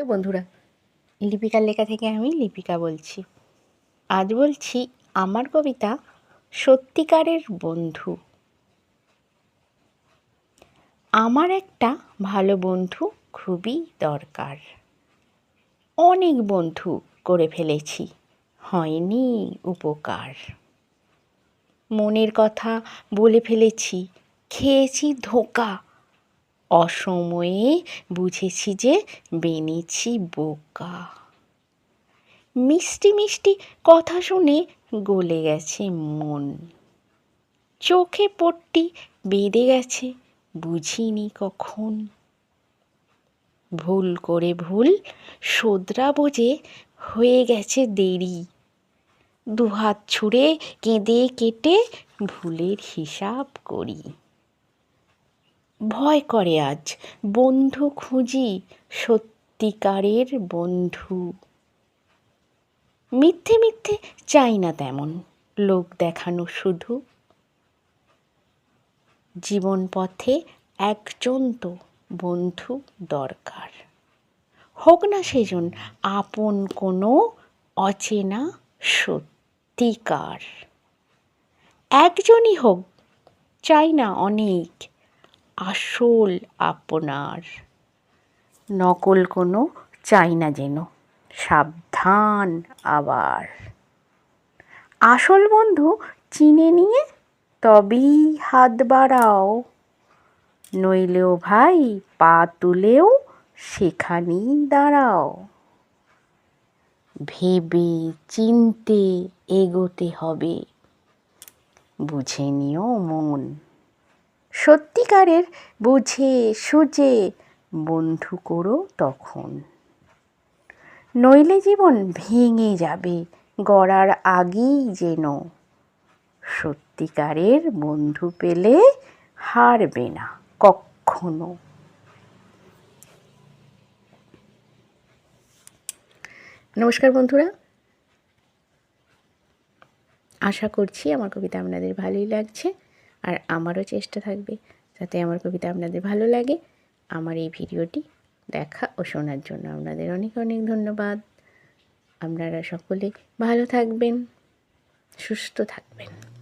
Hello বন্ধুরা, লিপিকার লেখা থেকে আমি লিপিকা বলছি। আজ বলছি, আমার কবিতা সত্যিকারের বন্ধু। আমার একটা ভালো বন্ধু খুবই দরকার। অনেক বন্ধু করে ফেলেছি, হয়নি উপকার। মনের কথা বলে ফেলেছি, খেয়েছি ধোকা অসময়ে বুঝেছি যে বেনেছি বোকা। মিষ্টি মিষ্টি কথা শুনে গলে গেছে মন। চোখে পট্টি বেঁধে গেছে, বুঝিনি কখন। ভুল করে ভুল শোধরা বোঝে হয়ে গেছে দেরি। দুহাত ছুঁড়ে কেঁদে কেটে ভুলের হিসাব করি। ভয় করে আজ। বন্ধু খুঁজি সত্যিকারের বন্ধু। মিথ্যে মিথ্যে চাই না তেমন, লোক দেখানো শুধু। জীবন পথে একজন তো বন্ধু দরকার। হোক না সেজন, আপন কোনো অচেনা সত্যিকার। একজনই হোক, চাই না অনেক আসল আপনার। নকল কোনো চাই না যেন। সাবধান আবার। আসল বন্ধু চিনে নিয়ে তবেই হাত বাড়াও। নইলেও ভাই পা তুলেও সেখানেই দাঁড়াও। ভেবে চিনতে এগোতে হবে। বুঝে নিও মন। সত্যিকারের বুঝে সুঝে বন্ধু করো তখন। নইলে জীবন ভেঙে যাবে, গড়ার আগেই যেন। সত্যিকারের বন্ধু পেলে হারবে না কখনো। নমস্কার বন্ধুরা। আশা করছি আমার কবিতা আপনাদের ভালোই লাগছে। আর আমারও চেষ্টা থাকবে যাতে আমার কবিতা আপনাদের ভালো লাগে। আমার এই ভিডিওটি দেখা ও শোনার জন্য আপনাদের অনেক অনেক ধন্যবাদ। আপনারা সকলে ভালো থাকবেন, সুস্থ থাকবেন।